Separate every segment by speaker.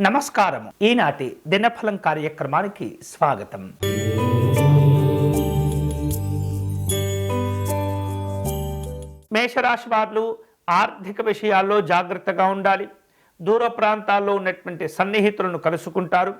Speaker 1: నమస్కారం ఈనాటి దినఫలం కార్యక్రమానికి స్వాగతం. మేషరాశి వారు ఆర్థిక విషయాల్లో జాగ్రత్తగా ఉండాలి. దూర ప్రాంతాల్లో ఉన్నటువంటి సన్నిహితులను కలుసుకుంటారు.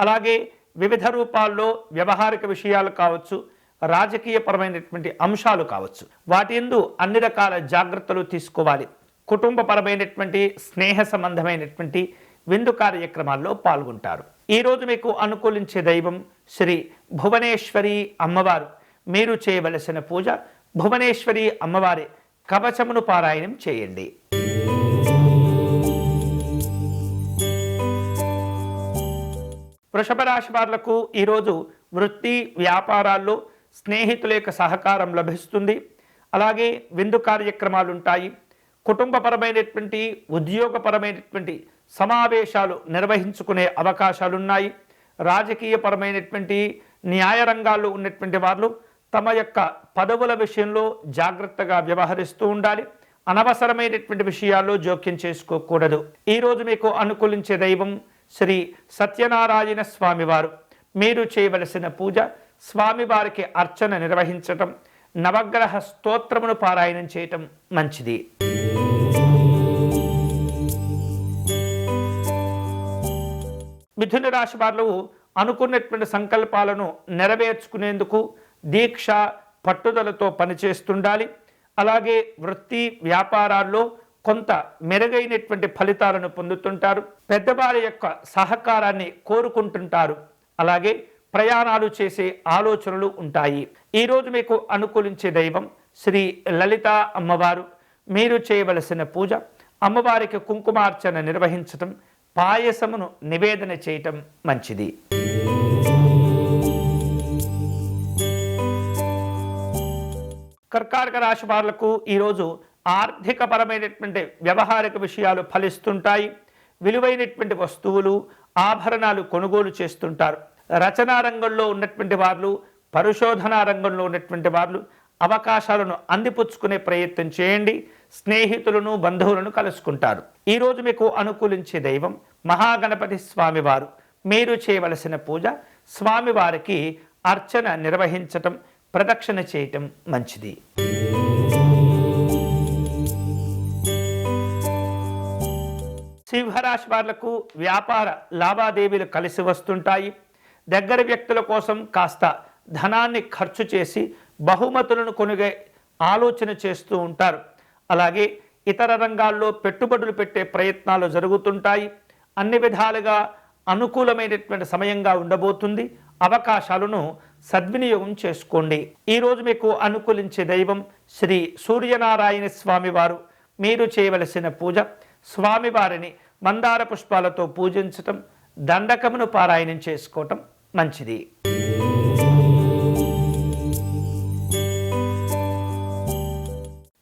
Speaker 1: అలాగే వివిధ రూపాల్లో వ్యవహారిక విషయాలు కావచ్చు రాజకీయపరమైనటువంటి అంశాలు కావచ్చు. వాటి ఎందు అన్ని రకాల జాగ్రత్తలు తీసుకోవాలి. కుటుంబపరమైనటువంటి స్నేహ సంబంధమైనటువంటి విందు కార్యక్రమాల్లో పాల్గొంటారు. ఈరోజు మీకు అనుకూలించే దైవం శ్రీ భువనేశ్వరి అమ్మవారు. మీరు చేయవలసిన పూజ భువనేశ్వరి అమ్మవారి కవచమును పారాయణం చేయండి. వృషభ రాశి వారులకు ఈరోజు వృత్తి వ్యాపారాల్లో స్నేహితుల యొక్క సహకారం లభిస్తుంది. అలాగే విందు కార్యక్రమాలు ఉంటాయి కుటుంబపరమైనటువంటి ఉద్యోగపరమైనటువంటి సమావేశాలు నిర్వహించుకునే అవకాశాలు ఉన్నాయి రాజకీయపరమైనటువంటి న్యాయ రంగాల్లో ఉన్నటువంటి వాళ్ళు తమ యొక్క పదవుల విషయంలో జాగ్రత్తగా వ్యవహరిస్తూ ఉండాలి. అనవసరమైనటువంటి విషయాల్లో జోక్యం చేసుకోకూడదు. ఈరోజు మీకు అనుకూలించే దైవం శ్రీ సత్యనారాయణ స్వామివారు. మీరు చేయవలసిన పూజ స్వామివారికి అర్చన నిర్వహించటం నవగ్రహ స్తోత్రమును పారాయణం చేయటం మంచిది. మిథున రాశి వారు అనుకున్నటువంటి సంకల్పాలను నెరవేర్చుకునేందుకు దీక్ష పట్టుదలతో పనిచేస్తుండాలి. అలాగే వృత్తి వ్యాపారాల్లో కొంత మెరుగైనటువంటి ఫలితాలను పొందుతుంటారు. పెద్దవారి యొక్క సహకారాన్ని కోరుకుంటుంటారు. అలాగే ప్రయాణాలు చేసే ఆలోచనలు ఉంటాయి. ఈరోజు మీకు అనుకూలించే దైవం శ్రీ లలిత అమ్మవారు. మీరు చేయవలసిన పూజ అమ్మవారికి కుంకుమార్చన నిర్వహించటం పాయసమును నివేదన చేయటం మంచిది. కర్కాటక రాశి వారులకు ఈరోజు ఆర్థికపరమైనటువంటి వ్యవహారిక విషయాలు ఫలిస్తుంటాయి. విలువైనటువంటి వస్తువులు ఆభరణాలు కొనుగోలు చేస్తుంటారు. రచనా రంగంలో ఉన్నటువంటి వాళ్ళు పరిశోధనా రంగంలో ఉన్నటువంటి వాళ్ళు అవకాశాలను అందిపుచ్చుకునే ప్రయత్నం చేయండి. స్నేహితులను బంధువులను కలుసుకుంటారు. ఈరోజు మీకు అనుకూలించే దైవం మహాగణపతి స్వామివారు. మీరు చేయవలసిన పూజ స్వామివారికి అర్చన నిర్వహించటం ప్రదక్షిణ చేయటం మంచిది. సింహరాశి వాళ్ళకు వ్యాపార లావాదేవీలు కలిసి వస్తుంటాయి. దగ్గర వ్యక్తుల కోసం కాస్త ధనాన్ని ఖర్చు చేసి బహుమతులను కొనుగే ఆలోచన చేస్తూ ఉంటారు. అలాగే ఇతర రంగాల్లో పెట్టుబడులు పెట్టే ప్రయత్నాలు జరుగుతుంటాయి. అన్ని విధాలుగా అనుకూలమైనటువంటి సమయంగా ఉండబోతుంది. అవకాశాలను సద్వినియోగం చేసుకోండి. ఈరోజు మీకు అనుకూలించే దైవం శ్రీ సూర్యనారాయణ స్వామివారు మీరు చేయవలసిన పూజ స్వామివారిని మందార పుష్పాలతో పూజించటం దండకమును పారాయణం చేసుకోవటం మంచిది.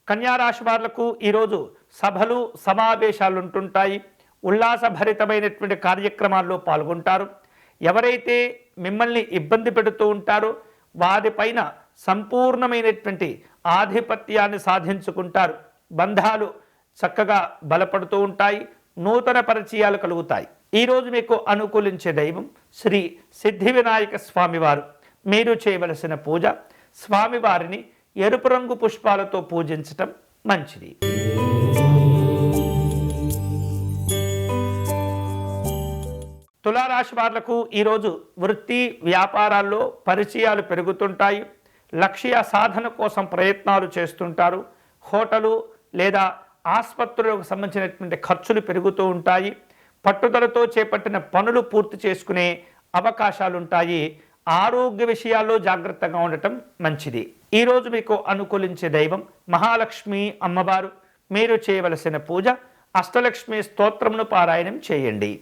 Speaker 1: కన్యారాశి వాళ్ళకు ఈరోజు సభలు సమావేశాలు ఉంటుంటాయి ఉల్లాసభరితమైనటువంటి కార్యక్రమాల్లో పాల్గొంటారు. ఎవరైతే మిమ్మల్ని ఇబ్బంది పెడుతూ ఉంటారో వారిపైన సంపూర్ణమైనటువంటి ఆధిపత్యాన్ని సాధించుకుంటారు. బంధాలు చక్కగా బలపడుతూ ఉంటాయి. నూతన పరిచయాలు కలుగుతాయి. ఈరోజు మీకు అనుకూలించే దైవం శ్రీ సిద్ధి వినాయక స్వామివారు. మీరు చేయవలసిన పూజ స్వామివారిని ఎరుపు రంగు పుష్పాలతో పూజించటం మంచిది. తులారాశి వాళ్ళకు ఈరోజు వృత్తి వ్యాపారాల్లో పరిచయాలు పెరుగుతుంటాయి. లక్ష్య సాధన కోసం ప్రయత్నాలు చేస్తుంటారు. హోటలు లేదా ఆసుపత్రులకు సంబంధించినటువంటి ఖర్చులు పెరుగుతూ ఉంటాయి. పట్టుదలతో చేపట్టిన పనులు పూర్తి చేసుకునే అవకాశాలుంటాయి. ఆరోగ్య విషయాల్లో జాగ్రత్తగా ఉండటం మంచిది. ఈరోజు మీకు అనుకూలించే దైవం మహాలక్ష్మి అమ్మవారు. మీరు చేయవలసిన పూజ అష్టలక్ష్మి స్తోత్రమును పారాయణం చేయండి.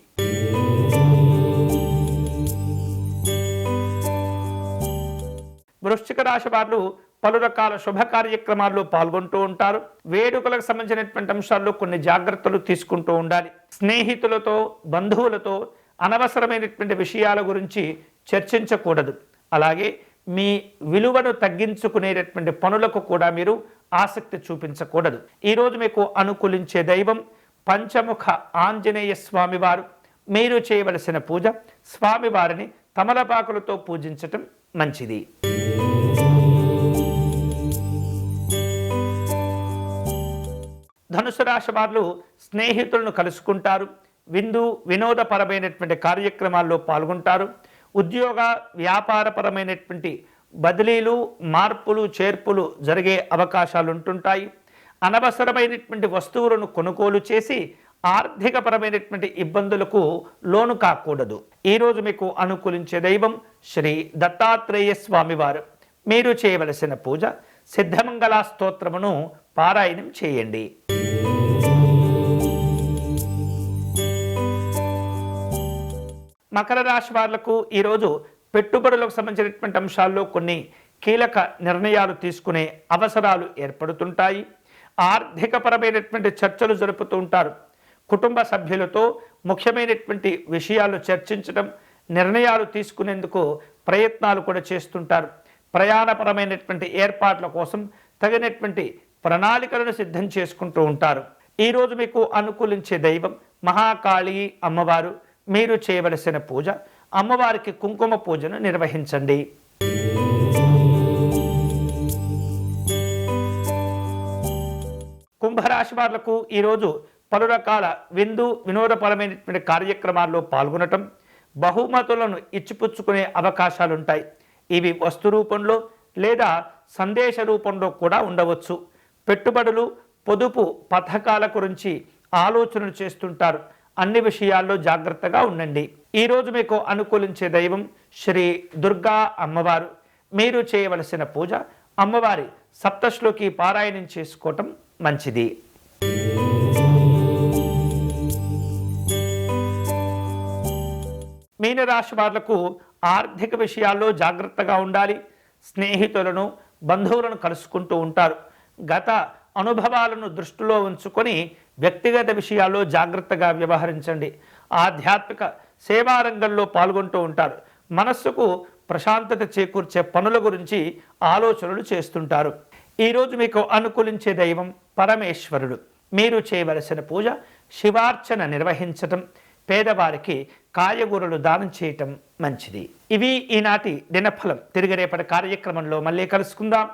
Speaker 1: వృశ్చిక రాశి వారు పలు రకాల శుభ కార్యక్రమాల్లో పాల్గొంటూ ఉంటారు. వేడుకలకు సంబంధించినటువంటి అంశాల్లో కొన్ని జాగ్రత్తలు తీసుకుంటూ ఉండాలి. స్నేహితులతో బంధువులతో అనవసరమైనటువంటి విషయాల గురించి చర్చించకూడదు. అలాగే మీ విలువను తగ్గించుకునేటటువంటి పనులకు కూడా మీరు ఆసక్తి చూపించకూడదు. ఈరోజు మీకు అనుకూలించే దైవం పంచముఖ ఆంజనేయ స్వామివారు. మీరు చేయవలసిన పూజ స్వామివారిని తమలపాకులతో పూజించటం మంచిది. ధనుసు రాశి వారు స్నేహితులను కలుసుకుంటారు. విందు వినోదపరమైనటువంటి కార్యక్రమాల్లో పాల్గొంటారు. ఉద్యోగ వ్యాపారపరమైనటువంటి బదిలీలు మార్పులు చేర్పులు జరిగే అవకాశాలు ఉంటుంటాయి అనవసరమైనటువంటి వస్తువులను కొనుగోలు చేసి ఆర్థికపరమైనటువంటి ఇబ్బందులకు లోను కాకూడదు. ఈరోజు మీకు అనుకూలించే దైవం శ్రీ దత్తాత్రేయ స్వామివారు. మీరు చేయవలసిన పూజ సిద్ధమంగళ స్తోత్రమును పారాయణం చేయండి. మకర రాశి వాళ్ళకు ఈరోజు పెట్టుబడులకు సంబంధించినటువంటి అంశాల్లో కొన్ని కీలక నిర్ణయాలు తీసుకునే అవసరాలు ఏర్పడుతుంటాయి. ఆర్థికపరమైనటువంటి చర్చలు జరుపుతూ ఉంటారు. కుటుంబ సభ్యులతో ముఖ్యమైనటువంటి విషయాలు చర్చించడం నిర్ణయాలు తీసుకునేందుకు ప్రయత్నాలు కూడా చేస్తుంటారు. ప్రయాణపరమైనటువంటి ఏర్పాట్ల కోసం తగినటువంటి ప్రణాళికలను సిద్ధం చేసుకుంటూ ఉంటారు. ఈరోజు మీకు అనుకూలించే దైవం మహాకాళి అమ్మవారు. మీరు చేయవలసిన పూజ అమ్మవారికి కుంకుమ పూజను నిర్వహించండి. కుంభరాశి వాళ్ళకు ఈరోజు పలు రకాల విందు వినోదపరమైనటువంటి కార్యక్రమాల్లో పాల్గొనటం బహుమతులను ఇచ్చిపుచ్చుకునే అవకాశాలుంటాయి. ఇవి వస్తు రూపంలో లేదా సందేశ రూపంలో కూడా ఉండవచ్చు. పెట్టుబడులు పొదుపు పథకాల గురించి ఆలోచనలు చేస్తుంటారు. అన్ని విషయాల్లో జాగ్రత్తగా ఉండండి. ఈరోజు మీకు అనుకూలించే దైవం శ్రీ దుర్గా అమ్మవారు. మీరు చేయవలసిన పూజ అమ్మవారి సప్తశ్లోకి పారాయణం చేసుకోవటం మంచిది. మీనరాశి వాళ్ళకు ఆర్థిక విషయాల్లో జాగ్రత్తగా ఉండాలి. స్నేహితులను బంధువులను కలుసుకుంటూ ఉంటారు. గత అనుభవాలను దృష్టిలో ఉంచుకొని వ్యక్తిగత విషయాల్లో జాగ్రత్తగా వ్యవహరించండి. ఆధ్యాత్మిక సేవా రంగంలో పాల్గొంటూ ఉంటారు. మనస్సుకు ప్రశాంతత చేకూర్చే పనుల గురించి ఆలోచనలు చేస్తుంటారు. ఈరోజు మీకు అనుకూలించే దైవం పరమేశ్వరుడు. మీరు చేయవలసిన పూజ శివార్చన నిర్వహించటం పేదవారికి కాయగూరలు దానం చేయటం మంచిది. ఇవి ఈనాటి దినఫలం. తిరిగి రేపటి కార్యక్రమంలో మళ్ళీ కలుసుకుందాం.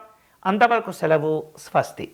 Speaker 1: అంతవరకు సెలవు స్వస్తి.